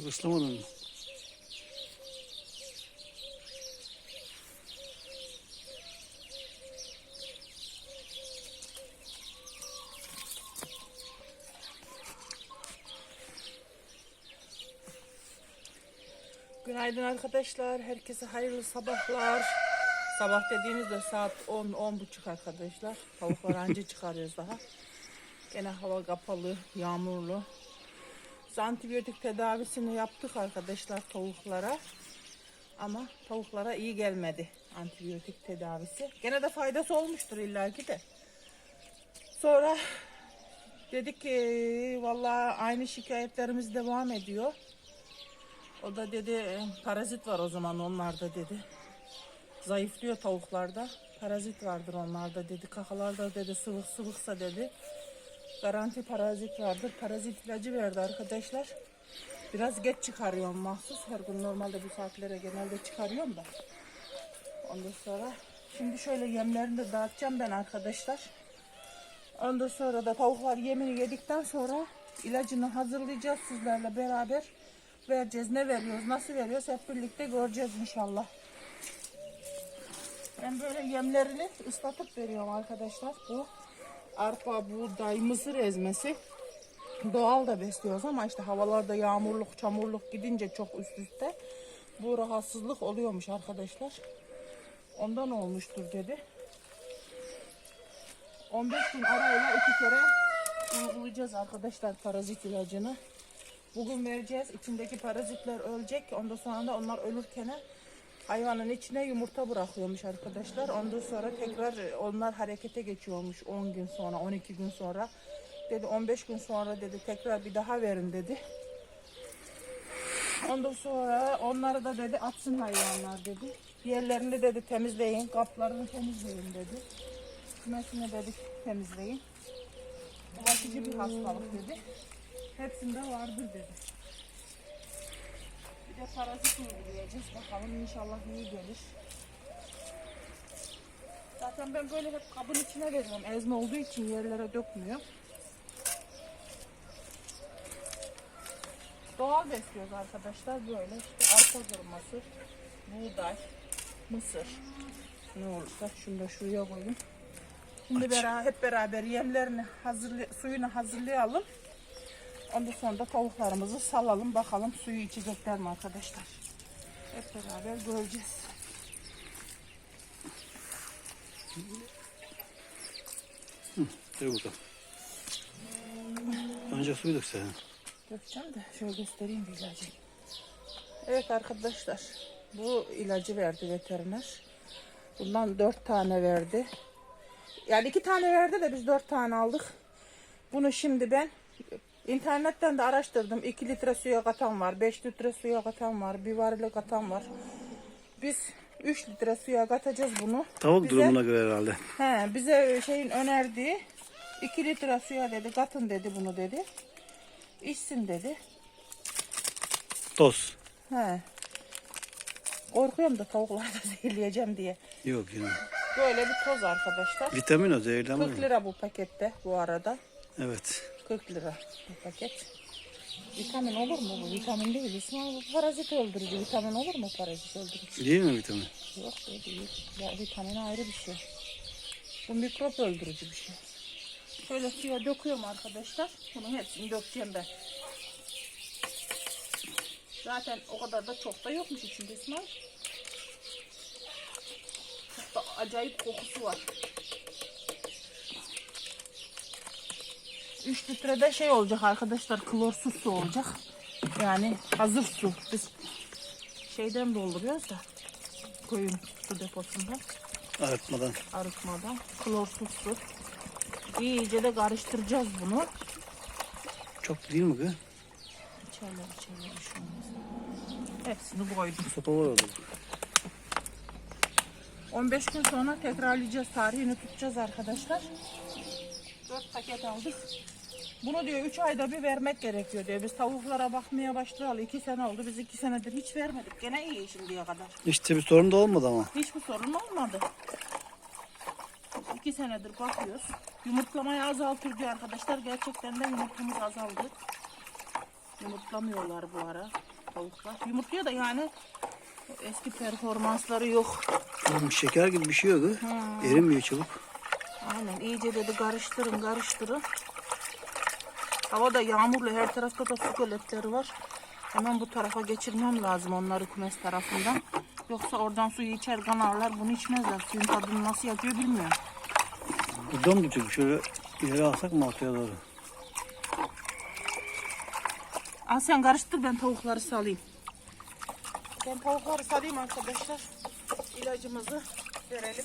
Çok ıslamadın? Günaydın arkadaşlar. Herkese hayırlı sabahlar. Sabah dediğimizde saat 10 10 buçuk arkadaşlar. Tavuklar anca çıkarıyoruz daha. Gene hava kapalı, yağmurlu. Biz antibiyotik tedavisini yaptık arkadaşlar tavuklara. Ama tavuklara iyi gelmedi antibiyotik tedavisi. Gene de faydası olmuştur illaki de. Sonra dedik ki vallahi aynı şikayetlerimiz devam ediyor. O da dedi "E, parazit var o zaman onlarda dedi. Zayıflıyor tavuklarda. Parazit vardır onlarda dedi. Kakalarda dedi sıvık sıvıksa dedi. Garanti parazit vardır. Parazit ilacı verdi arkadaşlar. Biraz geç çıkarıyorum mahsus. Her gün normalde bu saatlere genelde çıkarıyorum da. Ondan sonra şimdi şöyle yemlerini de dağıtacağım ben arkadaşlar. Ondan sonra da tavuklar yemini yedikten sonra ilacını hazırlayacağız sizlerle beraber vereceğiz. Ne veriyoruz, nasıl veriyoruz hep birlikte göreceğiz inşallah. Ben böyle yemlerini ıslatıp veriyorum arkadaşlar. Bu arpa, buğday, mısır ezmesi. Doğal da besliyoruz ama işte havalarda yağmurluk, çamurluk gidince çok üst üste bu rahatsızlık oluyormuş arkadaşlar. Ondan olmuştur dedi. 15 gün arayla iki kere uygulayacağız arkadaşlar parazit ilacını. Bugün vereceğiz. İçindeki parazitler ölecek. Ondan sonra da onlar ölürken hayvanın içine yumurta bırakıyormuş arkadaşlar. Ondan sonra tekrar onlar harekete geçiyormuş 10 gün sonra, 12 gün sonra. Dedi 15 gün sonra dedi tekrar bir daha verin dedi. Ondan sonra onları da dedi atsın hayvanlar dedi. Yerlerini dedi temizleyin, kaplarını temizleyin dedi. Kümesini dedi temizleyin. Bulaşıcı bir hastalık dedi. Hepsinde vardır dedi. De parazit uygulayacağız. Bakalım inşallah iyi gelir. Zaten ben böyle hep kabın içine veriyorum. Ezme olduğu için yerlere dökmüyor. Doğal besliyoruz arkadaşlar böyle işte arpa kırması, buğday, mısır. Ne olursa şunu da şuraya koyayım. Şimdi beraber, hep beraber yemlerini hazırlı, suyunu hazırlayalım. Ondan sonra da tavuklarımızı salalım. Bakalım suyu içecekler mi arkadaşlar. Hep beraber göreceğiz. Dur bakalım. Önce suyu dök sen. Dökeceğim de şöyle göstereyim bir ilacı. Evet arkadaşlar. Bu ilacı verdi veteriner. Bundan dört tane verdi. Yani iki tane verdi de biz dört tane aldık. Bunu şimdi ben internetten de araştırdım. 2 litre suya katan var, 5 litre suya katan var, bir varile katan var. Biz 3 litre suya katacağız bunu. Tavuk Bize- durumuna göre herhalde. He, bize şeyin önerdiği 2 litre suya dedi katın dedi bunu dedi. İçsin dedi. Toz. He. Korkuyorum da tavukları da zehirleyeceğim diye. Yok yine. Böyle bir toz arkadaşlar. Vitamin o zehirlenme 40 mi? lira bu pakette bu arada. Evet. 40 lira bu paket. Vitamin olur mu bu? Vitamin değil. İsmail bu parazit öldürücü. Vitamin olur mu parazit öldürücü? Değil mi vitamin? Yok be değil. Ya vitamin ayrı bir şey. Bu mikrop öldürücü bir şey. Şöyle suya döküyorum arkadaşlar. Bunun hepsini dökeceğim ben. Zaten o kadar da çok da yokmuş içinde İsmail. Çok da acayip kokusu var. 3 litrede şey olacak arkadaşlar klorsuz su olacak. Yani hazır su. Biz şeyden dolduruyoruz da koyun su deposundan Arıtmadan. arıtmadan klorsuz su. İyice de karıştıracağız bunu. Çok değil mi kız? İçerler içerler bir şey olmaz. Hepsini koydum. Sopa var orada. 15 gün sonra tekrarlayacağız. Tarihini tutacağız arkadaşlar. 4 paket aldık. Bunu diyor 3 ayda bir vermek gerekiyor diyor. Biz tavuklara bakmaya başlayalı 2 sene oldu. Biz 2 senedir hiç vermedik. Gene iyi şimdiye kadar. İşte bir sorun da olmadı ama. Hiçbir sorun olmadı. İki senedir bakıyoruz. Yumurtlamayı azaltır diyor arkadaşlar. Gerçekten de yumurtamız azaldı. Yumurtlamıyorlar bu ara. tavuklar. Yumurtluyor da yani eski performansları yok. Oğlum şeker gibi bir şey yok. Hı? Erinmiyor çabuk. Aynen iyice dedi karıştırın karıştırın. Havada yağmurlu her tarafta da su göletleri var. Hemen bu tarafa geçirmem lazım onları kumes tarafından. Yoksa oradan suyu içer kanarlar bunu içmezler. Suyun tadını nasıl yapıyor bilmiyorum. Buradan mı tutacak? Şöyle ileri alsak mı ortaya doğru? Al sen karıştır ben tavukları salayım. Ben tavukları salayım arkadaşlar. İlacımızı verelim.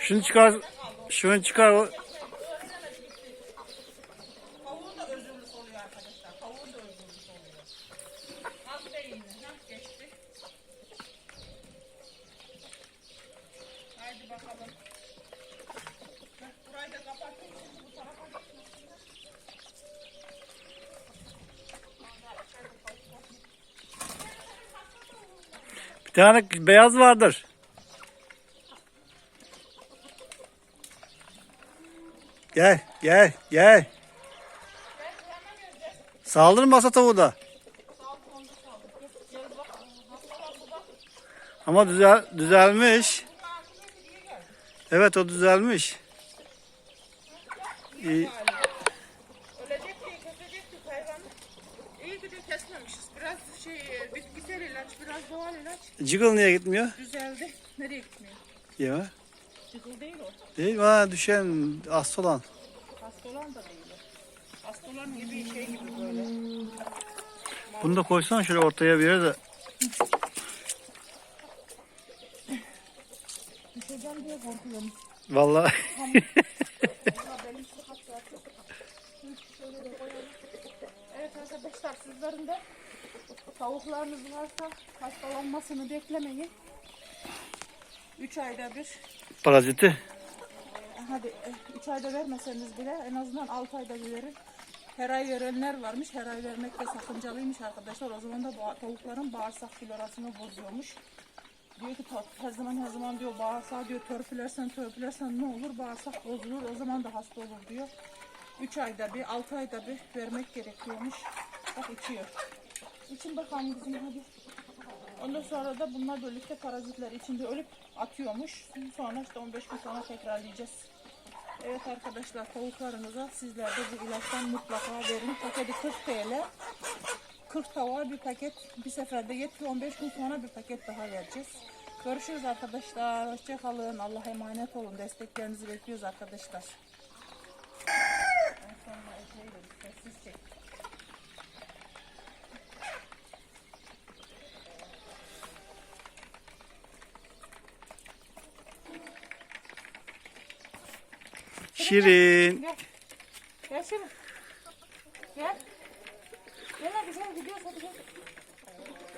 kapatayım. Şimdi bu tarafa geçmesinler. Bir tane beyaz vardır. Gel, gel, gel. Saldırmasa tavuğu da. Ama düzel, düzelmiş. Evet o düzelmiş. İyi. Şey ilaç. Jiggle niye gitmiyor? Düzeldi. Nereye gitmiyor? Yeme. Çıkıl değil o. Değil mi? Ha, düşen hasta olan. Hasta olan da değil. Hasta olan gibi şey gibi böyle. Bunu da koysan şöyle ortaya bir yere de. Düşeceğim diye korkuyorum. Vallahi. Evet arkadaşlar sizlerin de tavuklarınız varsa hastalanmasını beklemeyin. 3 ayda bir Paraziti. hadi 3 ayda vermeseniz bile en azından 6 ayda bir verin. Her ay verenler varmış. Her ay vermek de sakıncalıymış arkadaşlar. O zaman da tavukların bağırsak florasını bozuyormuş. Diyor ki "Ta- her zaman her zaman diyor bağırsağı diyor törpülersen törpülersen ne olur bağırsak bozulur o zaman da hasta olur diyor. 3 ayda bir 6 ayda bir vermek gerekiyormuş. Bak içiyor. İçin bakalım kızım hadi. Ondan sonra da bunlar birlikte parazitler içinde ölüp atıyormuş. Sonra işte 15 gün sonra tekrarlayacağız. Evet arkadaşlar tavuklarınıza sizler de bu ilaçtan mutlaka verin. Paketi 40 TL. 40 tavuğa bir paket bir seferde yetiyor. 15 gün sonra bir paket daha vereceğiz. Görüşürüz arkadaşlar. Hoşçakalın. Allah'a emanet olun. Desteklerinizi bekliyoruz arkadaşlar. En sonunda Efe'yi de bir sessiz çek. Şirin. Gel. Gel şimdi. Gel. Gel hadi gel gidiyoruz gel.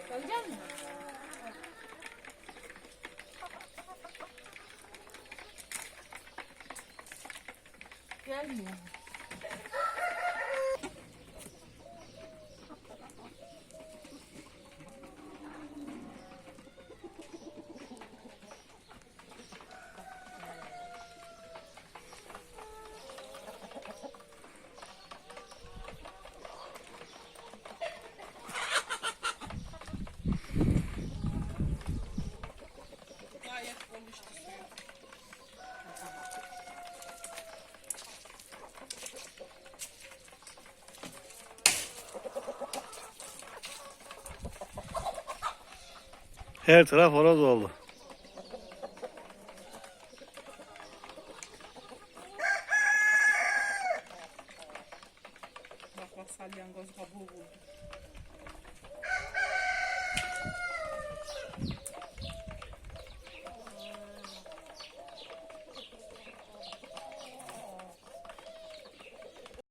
Gelecek misin? Gelmiyor. Konuştu suyu. Her taraf horoz oldu. salyangoz kabuğu buldum.